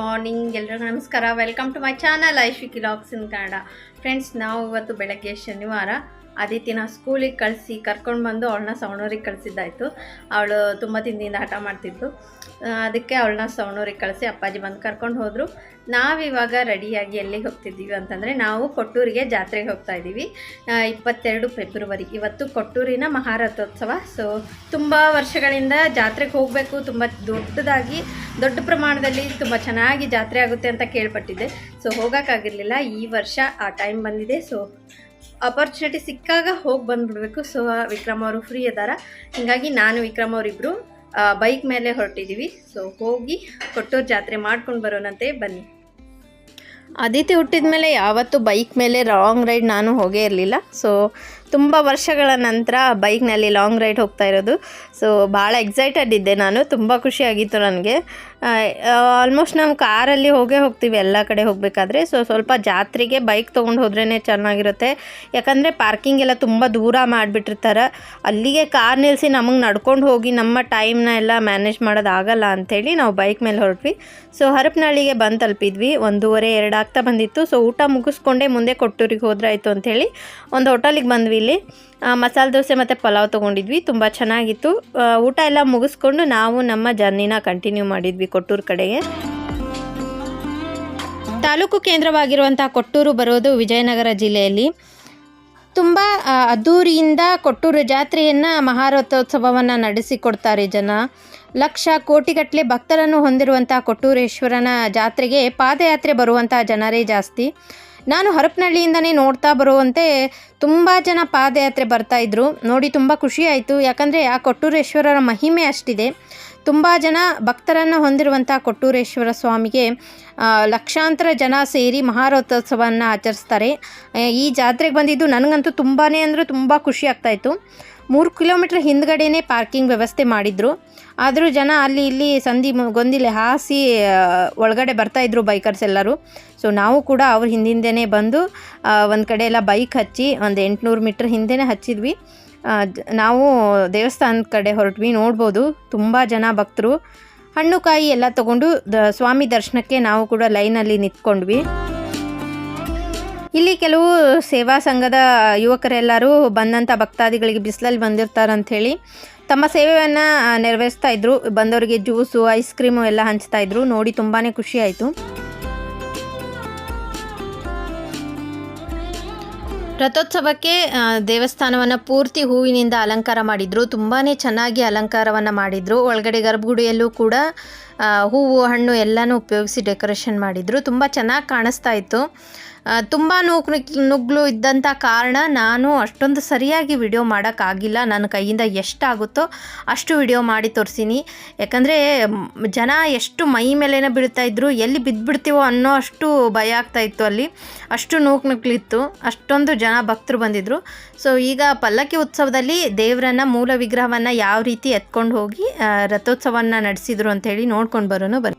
Morning ಎಲ್ರಿಗೂ ನಮಸ್ಕಾರ. Welcome to my channel ಐಶ್ವಿಕಿ LOX in Kannada friends ನಾವು ಇವತ್ತು ಬೆಳಗ್ಗೆ ಶನಿವಾರ. ಆದಿತ್ಯನ ಸ್ಕೂಲಿಗೆ ಕಳಿಸಿ, ಕರ್ಕೊಂಡು ಬಂದು ಅವಳನ್ನ ಸವಣೂರಿಗೆ ಕಳಿಸಿದ್ದಾಯಿತು. ಅವಳು ತುಂಬ ತಿಂದಿಂದ ಆಟ ಮಾಡ್ತಿದ್ದು ಅದಕ್ಕೆ ಅವಳನ್ನ ಸವಣೂರಿಗೆ ಕಳಿಸಿ ಅಪ್ಪಾಜಿ ಬಂದು ಕರ್ಕೊಂಡು ಹೋದರು. ನಾವಿವಾಗ ರೆಡಿಯಾಗಿ ಎಲ್ಲಿಗೆ ಹೋಗ್ತಿದ್ದೀವಿ ಅಂತಂದರೆ ನಾವು ಕೊಟ್ಟೂರಿಗೆ ಜಾತ್ರೆಗೆ ಹೋಗ್ತಾ ಇದ್ದೀವಿ. ಇಪ್ಪತ್ತೆರಡು ಫೆಬ್ರವರಿ. ಇವತ್ತು ಕೊಟ್ಟೂರಿನ ಮಹಾರಥೋತ್ಸವ. ಸೊ ತುಂಬ ವರ್ಷಗಳಿಂದ ಜಾತ್ರೆಗೆ ಹೋಗಬೇಕು, ತುಂಬ ದೊಡ್ಡದಾಗಿ, ದೊಡ್ಡ ಪ್ರಮಾಣದಲ್ಲಿ ತುಂಬ ಚೆನ್ನಾಗಿ ಜಾತ್ರೆ ಆಗುತ್ತೆ ಅಂತ ಕೇಳ್ಪಟ್ಟಿದ್ದೆ. ಸೊ ಹೋಗೋಕ್ಕಾಗಿರಲಿಲ್ಲ. ಈ ವರ್ಷ ಆ ಟೈಮ್ ಬಂದಿದೆ. ಸೊ ಅಪರ್ಚುನಿಟಿ ಸಿಕ್ಕಾಗ ಹೋಗಿ ಬಂದುಬಿಡ್ಬೇಕು. ಸೊ ವಿಕ್ರಮ್ ಅವರು ಫ್ರೀ ಅದಾರ. ಹೀಗಾಗಿ ನಾನು, ವಿಕ್ರಮ್ ಅವರಿಬ್ಬರು ಬೈಕ್ ಮೇಲೆ ಹೊರಟಿದ್ದೀವಿ ಸೊ ಹೋಗಿ ಕೊಟ್ಟೂರು ಜಾತ್ರೆ ಮಾಡ್ಕೊಂಡು ಬರೋಣಂತೆ ಬನ್ನಿ. ಅದಿತಿ ಹುಟ್ಟಿದ ಮೇಲೆ ಯಾವತ್ತೂ ಬೈಕ್ ಮೇಲೆ ಲಾಂಗ್ ರೈಡ್ ನಾನು ಹೋಗೇ ಇರಲಿಲ್ಲ. ಸೊ ತುಂಬ ವರ್ಷಗಳ ನಂತರ ಬೈಕ್ನಲ್ಲಿ ಲಾಂಗ್ ರೈಡ್ ಹೋಗ್ತಾ ಇರೋದು. ಸೊ ಭಾಳ ಎಕ್ಸೈಟೆಡ್ ಇದ್ದೆ ನಾನು. ತುಂಬ ಖುಷಿಯಾಗಿತ್ತು ನನಗೆ. ಆಲ್ಮೋಸ್ಟ್ ನಾವು ಕಾರಲ್ಲಿ ಹೋಗೇ ಹೋಗ್ತೀವಿ ಎಲ್ಲ ಕಡೆ ಹೋಗಬೇಕಾದ್ರೆ. ಸೊ ಸ್ವಲ್ಪ ಜಾತ್ರೆಗೆ ಬೈಕ್ ತೊಗೊಂಡು ಹೋದ್ರೇ ಚೆನ್ನಾಗಿರುತ್ತೆ. ಯಾಕಂದರೆ ಪಾರ್ಕಿಂಗ್ ಎಲ್ಲ ತುಂಬ ದೂರ ಮಾಡಿಬಿಟ್ಟಿರ್ತಾರೆ. ಅಲ್ಲಿಗೆ ಕಾರ್ ನಿಲ್ಲಿಸಿ ನಮಗೆ ನಡ್ಕೊಂಡು ಹೋಗಿ ನಮ್ಮ ಟೈಮ್ನ ಎಲ್ಲ ಮ್ಯಾನೇಜ್ ಮಾಡೋದಾಗಲ್ಲ ಅಂಥೇಳಿ ನಾವು ಬೈಕ್ ಮೇಲೆ ಹೊರಟ್ವಿ. ಸೊ ಹರಪನಹಳ್ಳಿಗೆ ಬಂದು ತಲುಪಿದ್ವಿ. ಒಂದೂವರೆ, ಎರಡು ಆಗ್ತಾ ಬಂದಿತ್ತು. ಸೊ ಊಟ ಮುಗಿಸ್ಕೊಂಡೆ ಮುಂದೆ ಕೊಟ್ಟೂರಿಗೆ ಹೋದ್ರಾಯ್ತು ಅಂಥೇಳಿ ಒಂದು ಹೋಟೆಲಿಗೆ ಬಂದ್ವಿ ಇಲ್ಲಿ. ಮಸಾಲೆ ದೋಸೆ ಮತ್ತು ಪಲಾವ್ ತೊಗೊಂಡಿದ್ವಿ, ತುಂಬ ಚೆನ್ನಾಗಿತ್ತು. ಊಟ ಎಲ್ಲ ಮುಗಿಸ್ಕೊಂಡು ನಾವು ನಮ್ಮ ಜರ್ನಿನ ಕಂಟಿನ್ಯೂ ಮಾಡಿದ್ವಿ ಕೊಟ್ಟೂರು ಕಡೆಗೆ. ತಾಲೂಕು ಕೇಂದ್ರವಾಗಿರುವಂಥ ಕೊಟ್ಟೂರು ಬರೋದು ವಿಜಯನಗರ ಜಿಲ್ಲೆಯಲ್ಲಿ. ತುಂಬ ಅದ್ದೂರಿಯಿಂದ ಕೊಟ್ಟೂರು ಜಾತ್ರೆಯನ್ನು ಮಹಾರಥೋತ್ಸವವನ್ನು ನಡೆಸಿಕೊಡ್ತಾರೆ ಜನ. ಲಕ್ಷ ಕೋಟಿಗಟ್ಟಲೆ ಭಕ್ತರನ್ನು ಹೊಂದಿರುವಂಥ ಕೊಟ್ಟೂರೇಶ್ವರನ ಜಾತ್ರೆಗೆ ಪಾದಯಾತ್ರೆ ಬರುವಂಥ ಜನರೇ ಜಾಸ್ತಿ. ನಾನು ಹರಪನಹಳ್ಳಿಯಿಂದನೇ ನೋಡ್ತಾ ಬರುವಂತೆ ತುಂಬ ಜನ ಪಾದಯಾತ್ರೆ ಬರ್ತಾ ಇದ್ರು. ನೋಡಿ ತುಂಬ ಖುಷಿ ಆಯಿತು. ಯಾಕಂದರೆ ಆ ಕೊಟ್ಟೂರೇಶ್ವರರ ಮಹಿಮೆ ಅಷ್ಟಿದೆ. ತುಂಬ ಜನ ಭಕ್ತರನ್ನು ಹೊಂದಿರುವಂಥ ಕೊಟ್ಟೂರೇಶ್ವರ ಸ್ವಾಮಿಗೆ ಲಕ್ಷಾಂತರ ಜನ ಸೇರಿ ಮಹಾರಥೋತ್ಸವವನ್ನು ಆಚರಿಸ್ತಾರೆ. ಈ ಜಾತ್ರೆಗೆ ಬಂದಿದ್ದು ನನಗಂತೂ ತುಂಬಾ ಅಂದರೆ ತುಂಬ ಖುಷಿ ಆಗ್ತಾಯಿತ್ತು ಮೂರು ಕಿಲೋಮೀಟ್ರ್ ಹಿಂದ್ಗಡೆನೇ ಪಾರ್ಕಿಂಗ್ ವ್ಯವಸ್ಥೆ ಮಾಡಿದರು. ಆದರೂ ಜನ ಅಲ್ಲಿ ಇಲ್ಲಿ ಸಂಧಿ ಗೊಂದಿಲೆ ಹಾಸಿ ಒಳಗಡೆ ಬರ್ತಾಯಿದ್ರು ಬೈಕರ್ಸ್ ಎಲ್ಲರೂ. ಸೊ ನಾವು ಕೂಡ ಅವ್ರ ಹಿಂದಿಂದನೇ ಬಂದು ಒಂದು ಕಡೆ ಎಲ್ಲ ಬೈಕ್ ಹಚ್ಚಿ ಒಂದು ಎಂಟುನೂರು ಮೀಟ್ರ್ ಹಿಂದೆನೇ ಹಚ್ಚಿದ್ವಿ. ನಾವು ದೇವಸ್ಥಾನದ ಕಡೆ ಹೊರಟ್ವಿ, ನೋಡ್ಬೋದು, ತುಂಬ ಜನ ಭಕ್ತರು. ಹಣ್ಣು ಕಾಯಿ ಎಲ್ಲ ತಗೊಂಡು ದ, ಸ್ವಾಮಿ ದರ್ಶನಕ್ಕೆ ನಾವು ಕೂಡ ಲೈನಲ್ಲಿ ನಿಂತ್ಕೊಂಡ್ವಿ. ಇಲ್ಲಿ ಕೆಲವು ಸೇವಾ ಸಂಘದ ಯುವಕರೆಲ್ಲರೂ ಬಂದಂಥ ಭಕ್ತಾದಿಗಳಿಗೆ ಬಿಸಿಲಲ್ಲಿ ಬಂದಿರ್ತಾರಂಥೇಳಿ ತಮ್ಮ ಸೇವೆಯನ್ನು ನೆರವೇರಿಸ್ತಾ ಇದ್ರು. ಬಂದವರಿಗೆ ಜ್ಯೂಸು, ಐಸ್ ಕ್ರೀಮು ಎಲ್ಲ ಹಂಚ್ತಾ ಇದ್ರು. ನೋಡಿ ತುಂಬಾ ಖುಷಿ ಆಯಿತು. ರಥೋತ್ಸವಕ್ಕೆ ದೇವಸ್ಥಾನವನ್ನು ಪೂರ್ತಿ ಹೂವಿನಿಂದ ಅಲಂಕಾರ ಮಾಡಿದ್ರು. ತುಂಬಾ ಚೆನ್ನಾಗಿ ಅಲಂಕಾರವನ್ನು ಮಾಡಿದ್ರು. ಒಳಗಡೆ ಗರ್ಭಗುಡಿಯಲ್ಲೂ ಕೂಡ ಹೂವು, ಹಣ್ಣು ಎಲ್ಲನೂ ಉಪಯೋಗಿಸಿ ಡೆಕೋರೇಷನ್ ಮಾಡಿದ್ರು. ತುಂಬ ಚೆನ್ನಾಗಿ ಕಾಣಿಸ್ತಾ ಇತ್ತು. ತುಂಬ ನುಗ್ ನುಗ್ಲು ಇದ್ದಂಥ ಕಾರಣ ನಾನು ಅಷ್ಟೊಂದು ಸರಿಯಾಗಿ ವಿಡಿಯೋ ಮಾಡೋಕ್ಕಾಗಿಲ್ಲ ನನ್ನ ಕೈಯಿಂದ ಎಷ್ಟಾಗುತ್ತೋ ಅಷ್ಟು ವಿಡಿಯೋ ಮಾಡಿ ತೋರಿಸಿನಿ. ಯಾಕಂದರೆ ಜನ ಎಷ್ಟು ಮೈ ಮೇಲೇನೋ ಬೀಳ್ತಾ ಇದ್ರು, ಎಲ್ಲಿ ಬಿದ್ದುಬಿಡ್ತೀವೋ ಅನ್ನೋ ಅಷ್ಟು ಭಯ ಆಗ್ತಾಯಿತ್ತು ಅಲ್ಲಿ. ಅಷ್ಟು ನೂಕು ನುಗ್ಲಿತ್ತು ಅಷ್ಟೊಂದು ಜನ ಭಕ್ತರು ಬಂದಿದ್ದರು ಸೊ, ಈಗ ಪಲ್ಲಕ್ಕಿ ಉತ್ಸವದಲ್ಲಿ ದೇವರನ್ನ, ಮೂಲ ವಿಗ್ರಹವನ್ನು ಯಾವ ರೀತಿ ಎತ್ಕೊಂಡು ಹೋಗಿ ರಥೋತ್ಸವವನ್ನು ನಡೆಸಿದ್ರು ಅಂತೇಳಿ ನೋಡ್ಕೊಂಡು ಬರೋಣ ಬನ್ನಿ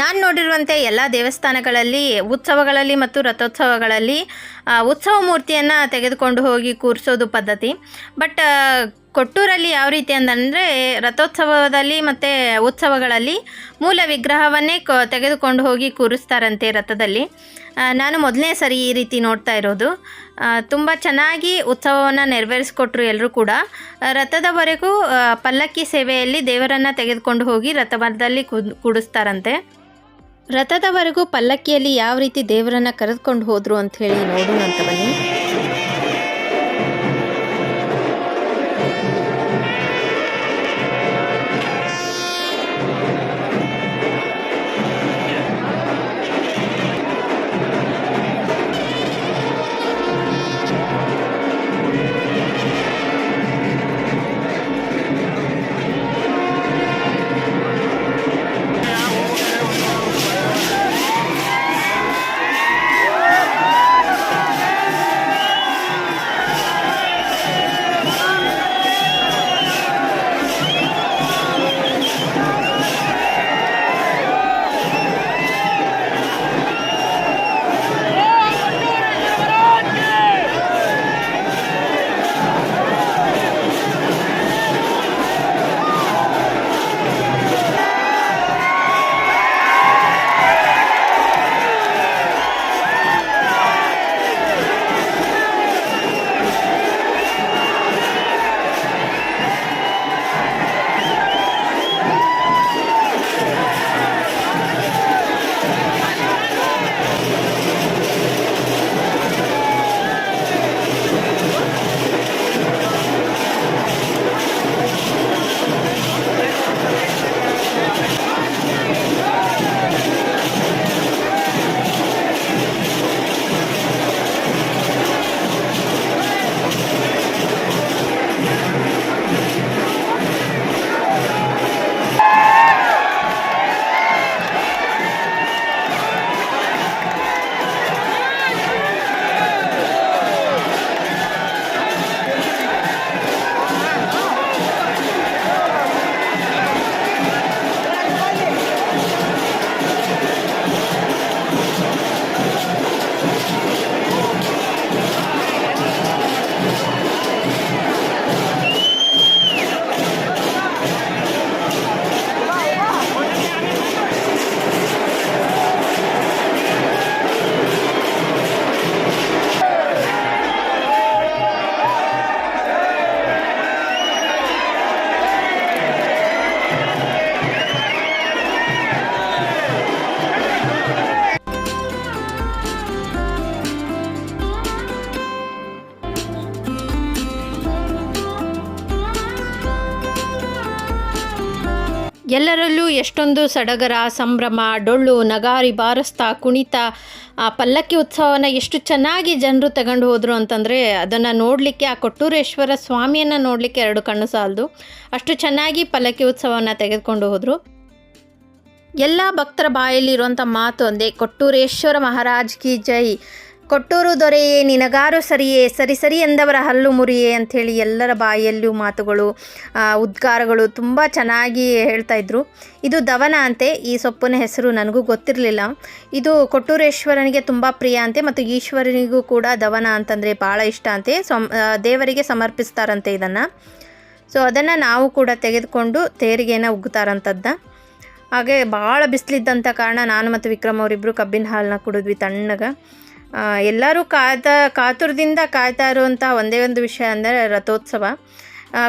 ನಾನು ನೋಡಿರುವಂತೆ ಎಲ್ಲ ದೇವಸ್ಥಾನಗಳಲ್ಲಿ, ಉತ್ಸವಗಳಲ್ಲಿ ಮತ್ತು ರಥೋತ್ಸವಗಳಲ್ಲಿ ಉತ್ಸವ ಮೂರ್ತಿಯನ್ನು ತೆಗೆದುಕೊಂಡು ಹೋಗಿ ಕೂರಿಸೋದು ಪದ್ಧತಿ. ಬಟ್ ಕೊಟ್ಟೂರಲ್ಲಿ ಯಾವ ರೀತಿ ಅಂತಂದರೆ ರಥೋತ್ಸವದಲ್ಲಿ ಮತ್ತು ಉತ್ಸವಗಳಲ್ಲಿ ಮೂಲ ವಿಗ್ರಹವನ್ನೇ ಕ ತೆಗೆದುಕೊಂಡು ಹೋಗಿ ಕೂರಿಸ್ತಾರಂತೆ ರಥದಲ್ಲಿ. ನಾನು ಮೊದಲನೇ ಸರಿ ಈ ರೀತಿ ನೋಡ್ತಾ ಇರೋದು. ತುಂಬ ಚೆನ್ನಾಗಿ ಉತ್ಸವವನ್ನು ನೆರವೇರಿಸ್ಕೊಟ್ರು ಎಲ್ಲರೂ ಕೂಡ. ರಥದವರೆಗೂ ಪಲ್ಲಕ್ಕಿ ಸೇವೆಯಲ್ಲಿ ದೇವರನ್ನು ತೆಗೆದುಕೊಂಡು ಹೋಗಿ ರಥದಲ್ಲಿ ಕುದ್ ಕೂಡಿಸ್ತಾರಂತೆ. ರಥದವರೆಗೂ ಪಲ್ಲಕ್ಕಿಯಲ್ಲಿ ಯಾವ ರೀತಿ ದೇವರನ್ನು ಕರೆದುಕೊಂಡು ಹೋದರು ಅಂತ ಹೇಳಿ ನೋಡೋಣ ಅಂತ ಬನ್ನಿ. ಎಲ್ಲರಲ್ಲೂ ಎಷ್ಟೊಂದು ಸಡಗರ, ಸಂಭ್ರಮ, ಡೊಳ್ಳು, ನಗಾರಿ, ಬಾರಸ್ತಾ, ಕುಣಿತ, ಆ ಪಲ್ಲಕ್ಕಿ ಉತ್ಸವನ ಎಷ್ಟು ಚೆನ್ನಾಗಿ ಜನರು ತಗೊಂಡು ಹೋದರು ಅಂತಂದರೆ ಅದನ್ನು ನೋಡಲಿಕ್ಕೆ ಆ ಕೊಟ್ಟೂರೇಶ್ವರ ಸ್ವಾಮಿಯನ್ನು ನೋಡಲಿಕ್ಕೆ ಎರಡು ಕಣ್ಣು ಸಾಲದು. ಅಷ್ಟು ಚೆನ್ನಾಗಿ ಪಲ್ಲಕ್ಕಿ ಉತ್ಸವನ ತೆಗೆದುಕೊಂಡು ಹೋದರು. ಎಲ್ಲ ಭಕ್ತರ ಬಾಯಲ್ಲಿರುವಂಥ ಮಾತು ಒಂದೇ ಕೊಟ್ಟೂರೇಶ್ವರ ಮಹಾರಾಜ್ ಕಿ ಜೈ. ಕೊಟ್ಟೂರು ದೊರೆಯೇ, ನಿನಗಾರು ಸರಿಯೇ, ಸರಿ ಸರಿ ಎಂದವರ ಹಲ್ಲು ಮುರಿಯೇ ಅಂಥೇಳಿ ಎಲ್ಲರ ಬಾಯಲ್ಲೂ ಮಾತುಗಳು ಉದ್ಗಾರಗಳು ತುಂಬ ಚೆನ್ನಾಗಿ ಹೇಳ್ತಾ ಇದ್ರು. ಇದು ದವನ ಅಂತೆ, ಈ ಸೊಪ್ಪಿನ ಹೆಸರು ನನಗೂ ಗೊತ್ತಿರಲಿಲ್ಲ. ಇದು ಕೊಟ್ಟೂರೇಶ್ವರನಿಗೆ ತುಂಬ ಪ್ರಿಯ ಅಂತೆ ಮತ್ತು ಈಶ್ವರನಿಗೂ ಕೂಡ ದವನ ಅಂತಂದರೆ ಭಾಳ ಇಷ್ಟ ಅಂತೆ. ದೇವರಿಗೆ ಸಮರ್ಪಿಸ್ತಾರಂತೆ ಇದನ್ನು. ಸೊ, ಅದನ್ನು ನಾವು ಕೂಡ ತೆಗೆದುಕೊಂಡು ತೇರಿಗೆನ ಉಗ್ತಾರಂಥದ್ದನ್ನ ಹಾಗೆ ಭಾಳ ಬಿಸಿಲಿದ್ದಂಥ ಕಾರಣ ನಾನು ಮತ್ತು ವಿಕ್ರಮ್ ಅವರಿಬ್ಬರು ಕಬ್ಬಿನ ಹಾಲನ್ನ ಕುಡಿದ್ವಿ ತಣ್ಣಗೆ. ಎಲ್ಲರೂ ಕಾಯ್ತಾ ಕಾತುರದಿಂದ ಕಾಯ್ತಾ ಇರುವಂಥ ಒಂದೇ ಒಂದು ವಿಷಯ ಅಂದರೆ ರಥೋತ್ಸವ.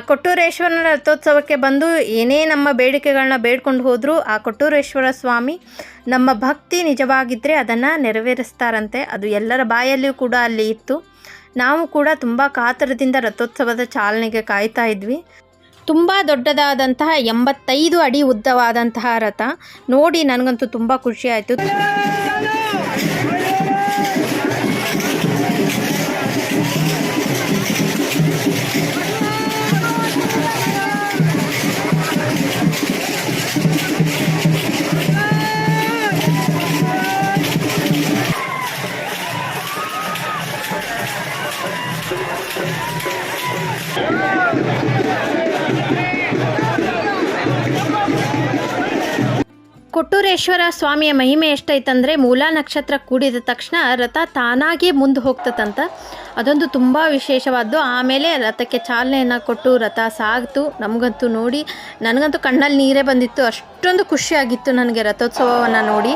ಕೊಟ್ಟೂರೇಶ್ವರನ ರಥೋತ್ಸವಕ್ಕೆ ಬಂದು ಏನೇ ನಮ್ಮ ಬೇಡಿಕೆಗಳನ್ನ ಬೇಡ್ಕೊಂಡು ಹೋದರೂ ಆ ಕೊಟ್ಟೂರೇಶ್ವರ ಸ್ವಾಮಿ ನಮ್ಮ ಭಕ್ತಿ ನಿಜವಾಗಿದ್ದರೆ ಅದನ್ನು ನೆರವೇರಿಸ್ತಾರಂತೆ. ಅದು ಎಲ್ಲರ ಬಾಯಲ್ಲಿಯೂ ಕೂಡ ಅಲ್ಲಿ ಇತ್ತು. ನಾವು ಕೂಡ ತುಂಬ ಕಾತರದಿಂದ ರಥೋತ್ಸವದ ಚಾಲನೆಗೆ ಕಾಯ್ತಾ ಇದ್ವಿ. ತುಂಬ ದೊಡ್ಡದಾದಂತಹ ಎಂಬತ್ತೈದು ಅಡಿ ಉದ್ದವಾದಂತಹ ರಥ ನೋಡಿ ನನಗಂತೂ ತುಂಬ ಖುಷಿ ಕೊಟ್ಟೂರೇಶ್ವರ ಸ್ವಾಮಿಯ ಮಹಿಮೆ ಎಷ್ಟೈತಂದರೆ ಮೂಲ ನಕ್ಷತ್ರ ಕೂಡಿದ ತಕ್ಷಣ ರಥ ತಾನಾಗಿಯೇ ಮುಂದೆ ಹೋಗ್ತದಂತ ಅದೊಂದು ತುಂಬ ವಿಶೇಷವಾದ್ದು. ಆಮೇಲೆ ರಥಕ್ಕೆ ಚಾಲನೆಯನ್ನು ಕೊಟ್ಟು ರಥ ಸಾಗ್ತು. ನಮಗಂತೂ ನೋಡಿ, ನನಗಂತೂ ಕಣ್ಣಲ್ಲಿ ನೀರೇ ಬಂದಿತ್ತು. ಅಷ್ಟೊಂದು ಖುಷಿಯಾಗಿತ್ತು ನನಗೆ ರಥೋತ್ಸವವನ್ನು ನೋಡಿ.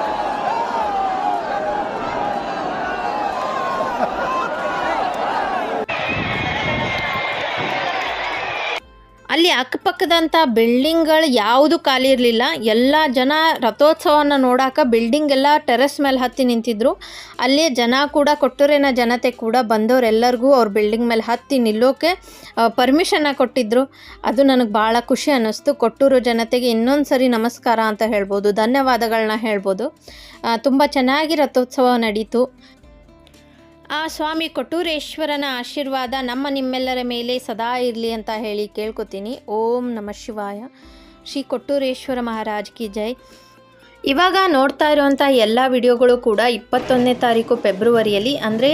ಅಲ್ಲಿ ಅಕ್ಕಪಕ್ಕದಂಥ ಬಿಲ್ಡಿಂಗ್ಗಳು ಯಾವುದು ಖಾಲಿ ಇರಲಿಲ್ಲ. ಎಲ್ಲ ಜನ ರಥೋತ್ಸವವನ್ನು ನೋಡಾಕ ಬಿಲ್ಡಿಂಗ್ ಎಲ್ಲ ಟೆರೆಸ್ ಮೇಲೆ ಹತ್ತಿ ನಿಂತಿದ್ರು. ಅಲ್ಲಿ ಜನ ಕೂಡ ಕೊಟ್ಟೂರಿನ ಜನತೆ ಕೂಡ ಬಂದವರೆಲ್ಲರಿಗೂ ಅವ್ರ ಬಿಲ್ಡಿಂಗ್ ಮೇಲೆ ಹತ್ತಿ ನಿಲ್ಲೋಕೆ ಪರ್ಮಿಷನ್ನ ಕೊಟ್ಟಿದ್ದರು ಅದು ನನಗೆ ಭಾಳ ಖುಷಿ ಅನ್ನಿಸ್ತು. ಕೊಟ್ಟೂರು ಜನತೆಗೆ ಇನ್ನೊಂದು ಸರಿ ನಮಸ್ಕಾರ ಅಂತ ಹೇಳ್ಬೋದು. ಧನ್ಯವಾದಗಳನ್ನ ಹೇಳ್ಬೋದು. ತುಂಬ ಚೆನ್ನಾಗಿ ರಥೋತ್ಸವ ನಡೀತು. ಆ ಸ್ವಾಮಿ ಕೊಟ್ಟೂರೇಶ್ವರನ ಆಶೀರ್ವಾದ ನಮ್ಮ ನಿಮ್ಮೆಲ್ಲರ ಮೇಲೆ ಸದಾ ಇರಲಿ ಅಂತ ಹೇಳಿ ಕೇಳ್ಕೊತೀನಿ. ಓಂ ನಮ ಶಿವಾಯ. ಶ್ರೀ ಕೊಟ್ಟೂರೇಶ್ವರ ಮಹಾರಾಜ್ ಕಿ ಜೈ. ಇವಾಗ ನೋಡ್ತಾ ಇರುವಂಥ ಎಲ್ಲ ವಿಡಿಯೋಗಳು ಕೂಡ ಇಪ್ಪತ್ತೊಂದನೇ ತಾರೀಕು ಫೆಬ್ರವರಿಯಲ್ಲಿ, ಅಂದರೆ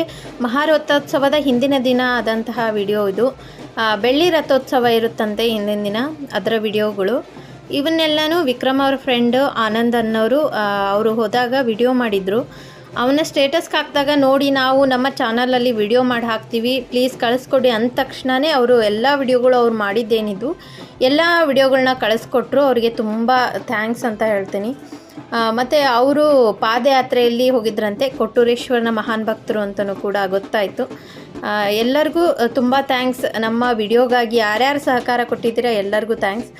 ಮಹಾರಥೋತ್ಸವದ ಹಿಂದಿನ ದಿನ ಆದಂತಹ ವಿಡಿಯೋ ಇದು. ಬೆಳ್ಳಿ ರಥೋತ್ಸವ ಇರುತ್ತಂತೆ ಹಿಂದಿನ ದಿನ, ಅದರ ವಿಡಿಯೋಗಳು. ಇವನ್ನೆಲ್ಲನೂ ವಿಕ್ರಮ್ ಅವ್ರ ಫ್ರೆಂಡ್ ಆನಂದ್ ಅನ್ನೋರು ಅವರು ಹೋದಾಗ ವಿಡಿಯೋ ಮಾಡಿದರು. ಅವನ ಸ್ಟೇಟಸ್ಗೆ ಹಾಕಿದಾಗ ನೋಡಿ ನಾವು ನಮ್ಮ ಚಾನಲಲ್ಲಿ ವಿಡಿಯೋ ಮಾಡಿ ಹಾಕ್ತೀವಿ. ಪ್ಲೀಸ್ ಕಳಿಸ್ಕೊಡಿ ಅಂದ ತಕ್ಷಣವೇ ಅವರು ಎಲ್ಲ ವಿಡಿಯೋಗಳು ಅವ್ರು ಮಾಡಿದ್ದೇನಿದ್ದು ಎಲ್ಲ ವಿಡಿಯೋಗಳನ್ನ ಕಳಿಸ್ಕೊಟ್ರು ಅವರಿಗೆ ತುಂಬ ಥ್ಯಾಂಕ್ಸ್ ಅಂತ ಹೇಳ್ತೀನಿ. ಮತ್ತು ಅವರು ಪಾದಯಾತ್ರೆಯಲ್ಲಿ ಹೋಗಿದ್ರಂತೆ ಕೊಟ್ಟೂರೇಶ್ವರನ ಮಹಾನ್ ಭಕ್ತರು ಅಂತಲೂ ಕೂಡ ಗೊತ್ತಾಯಿತು. ಎಲ್ಲರಿಗೂ ತುಂಬ ಥ್ಯಾಂಕ್ಸ್ ನಮ್ಮ ವಿಡಿಯೋಗಾಗಿ ಯಾರ್ಯಾರು ಸಹಕಾರ ಕೊಟ್ಟಿದ್ದೀರಾ ಎಲ್ಲರಿಗೂ ಥ್ಯಾಂಕ್ಸ್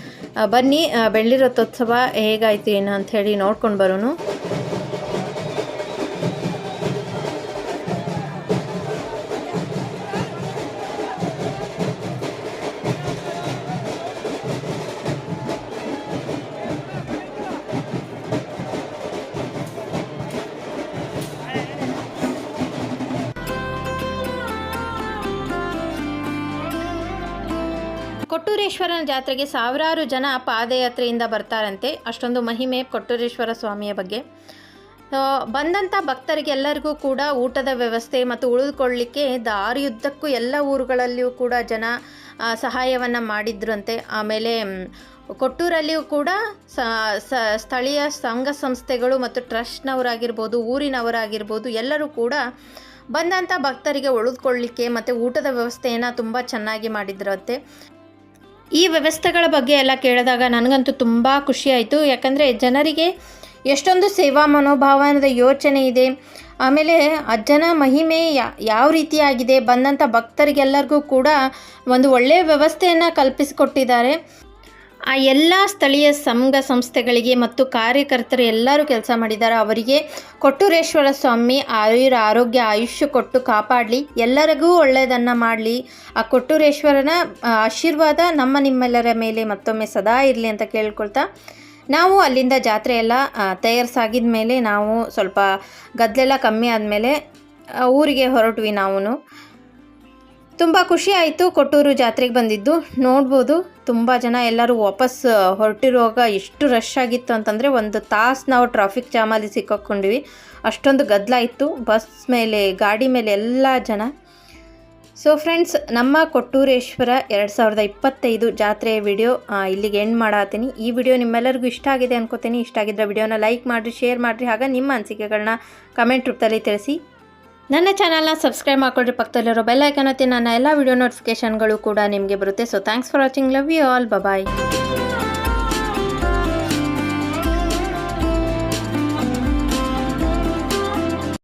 ಬನ್ನಿ ಬೆಳ್ಳಿ ರಥೋತ್ಸವ ಹೇಗಾಯಿತು, ಏನು ಅಂಥೇಳಿ ನೋಡ್ಕೊಂಡು ಬರೋನು. ಕೊಟ್ಟೂರೇಶ್ವರನ ಜಾತ್ರೆಗೆ ಸಾವಿರಾರು ಜನ ಪಾದಯಾತ್ರೆಯಿಂದ ಬರ್ತಾರಂತೆ. ಅಷ್ಟೊಂದು ಮಹಿಮೆ ಕೊಟ್ಟೂರೇಶ್ವರ ಸ್ವಾಮಿಯ ಬಗ್ಗೆ. ಬಂದಂಥ ಭಕ್ತರಿಗೆಲ್ಲರಿಗೂ ಕೂಡ ಊಟದ ವ್ಯವಸ್ಥೆ ಮತ್ತು ಉಳಿದುಕೊಳ್ಳಿಕ್ಕೆ ದಾರಿಯುದ್ದಕ್ಕೂ ಎಲ್ಲ ಊರುಗಳಲ್ಲಿಯೂ ಕೂಡ ಜನ ಸಹಾಯವನ್ನು ಮಾಡಿದ್ರಂತೆ. ಆಮೇಲೆ ಕೊಟ್ಟೂರಲ್ಲಿಯೂ ಕೂಡ ಸ್ಥಳೀಯ ಸಂಘ ಸಂಸ್ಥೆಗಳು ಮತ್ತು ಟ್ರಸ್ಟ್ನವರಾಗಿರ್ಬೋದು, ಊರಿನವರಾಗಿರ್ಬೋದು ಎಲ್ಲರೂ ಕೂಡ ಬಂದಂಥ ಭಕ್ತರಿಗೆ ಉಳಿದುಕೊಳ್ಳಿಕ್ಕೆ ಮತ್ತು ಊಟದ ವ್ಯವಸ್ಥೆಯನ್ನು ತುಂಬ ಚೆನ್ನಾಗಿ ಮಾಡಿದ್ರಂತೆ. ಈ ವ್ಯವಸ್ಥೆಗಳ ಬಗ್ಗೆ ಎಲ್ಲ ಕೇಳಿದಾಗ ನನಗಂತೂ ತುಂಬ ಖುಷಿಯಾಯಿತು ಯಾಕಂದರೆ ಜನರಿಗೆ ಎಷ್ಟೊಂದು ಸೇವಾ ಮನೋಭಾವನದ ಯೋಚನೆ ಇದೆ. ಆಮೇಲೆ ಅಜ್ಜನ ಮಹಿಮೆ ಯಾವ ರೀತಿಯಾಗಿದೆ ಬಂದಂಥ ಭಕ್ತರಿಗೆಲ್ಲರಿಗೂ ಕೂಡ ಒಂದು ಒಳ್ಳೆಯ ವ್ಯವಸ್ಥೆಯನ್ನು ಕಲ್ಪಿಸಿಕೊಟ್ಟಿದ್ದಾರೆ. ಆ ಎಲ್ಲ ಸ್ಥಳೀಯ ಸಂಘ ಸಂಸ್ಥೆಗಳಿಗೆ ಮತ್ತು ಕಾರ್ಯಕರ್ತರು ಎಲ್ಲರೂ ಕೆಲಸ ಮಾಡಿದ್ದಾರೆ. ಅವರಿಗೆ ಕೊಟ್ಟೂರೇಶ್ವರ ಸ್ವಾಮಿ ಆಯುರ ಆರೋಗ್ಯ ಆಯುಷ್ಯ ಕೊಟ್ಟು ಕಾಪಾಡಲಿ. ಎಲ್ಲರಿಗೂ ಒಳ್ಳೆಯದನ್ನು ಮಾಡಲಿ. ಆ ಕೊಟ್ಟೂರೇಶ್ವರನ ಆಶೀರ್ವಾದ ನಮ್ಮ ನಿಮ್ಮೆಲ್ಲರ ಮೇಲೆ ಮತ್ತೊಮ್ಮೆ ಸದಾ ಇರಲಿ ಅಂತ ಕೇಳ್ಕೊಳ್ತಾ ನಾವು ಅಲ್ಲಿಂದ ಜಾತ್ರೆ ಎಲ್ಲ ತಯಾರಿಸಾಗಿದ ಮೇಲೆ ನಾವು ಸ್ವಲ್ಪ ಗದ್ದಲೆಲ್ಲ ಕಮ್ಮಿ ಆದಮೇಲೆ ಊರಿಗೆ ಹೊರಟ್ವಿ ನಾವು ತುಂಬ ಖುಷಿ ಆಯಿತು ಕೊಟ್ಟೂರು ಜಾತ್ರೆಗೆ ಬಂದಿದ್ದು. ನೋಡ್ಬೋದು, ತುಂಬ ಜನ ಎಲ್ಲರೂ ವಾಪಸ್ ಹೊರಟಿರುವಾಗ ಎಷ್ಟು ರಶ್ ಆಗಿತ್ತು ಅಂತಂದರೆ ಒಂದು ತಾಸು ನಾವು ಟ್ರಾಫಿಕ್ ಜಾಮಲ್ಲಿ ಸಿಕ್ಕಾಕ್ಕೊಂಡ್ವಿ ಅಷ್ಟೊಂದು ಗದ್ದಲ ಇತ್ತು ಬಸ್ ಮೇಲೆ, ಗಾಡಿ ಮೇಲೆ ಎಲ್ಲ ಜನ. ಸೊ ಫ್ರೆಂಡ್ಸ್ ನಮ್ಮ ಕೊಟ್ಟೂರೇಶ್ವರ ಎರಡು ಸಾವಿರದ ಇಪ್ಪತ್ತೈದು ಜಾತ್ರೆಯ ವಿಡಿಯೋ ಇಲ್ಲಿಗೆ ಎಂಡ್ ಮಾಡಾತೀನಿ. ಈ ವಿಡಿಯೋ ನಿಮ್ಮೆಲ್ಲರಿಗೂ ಇಷ್ಟ ಆಗಿದೆ ಅನ್ಕೋತೀನಿ. ಇಷ್ಟ ಆಗಿದ್ದರೆ ವಿಡಿಯೋನ ಲೈಕ್ ಮಾಡಿರಿ ಶೇರ್ ಮಾಡಿರಿ, ಹಾಗೆ ನಿಮ್ಮ ಅನಿಸಿಕೆಗಳನ್ನ ಕಮೆಂಟ್ ರೂಪದಲ್ಲಿ ತಿಳಿಸಿ. ನನ್ನ ಚಾನಲ್ನ ಸಬ್ಸ್ಕ್ರೈಬ್ ಮಾಡ್ಕೊಳ್ರಿ, ಪಕ್ಕದಲ್ಲಿರೋ ಬೆಲ್ ಐಕನ್ ಒತ್ತಿ ನನ್ನ ಎಲ್ಲ ವಿಡಿಯೋ ನೋಟಿಫಿಕೇಷನ್ಗಳು ಕೂಡ ನಿಮಗೆ ಬರುತ್ತೆ. So thanks for watching love you all bye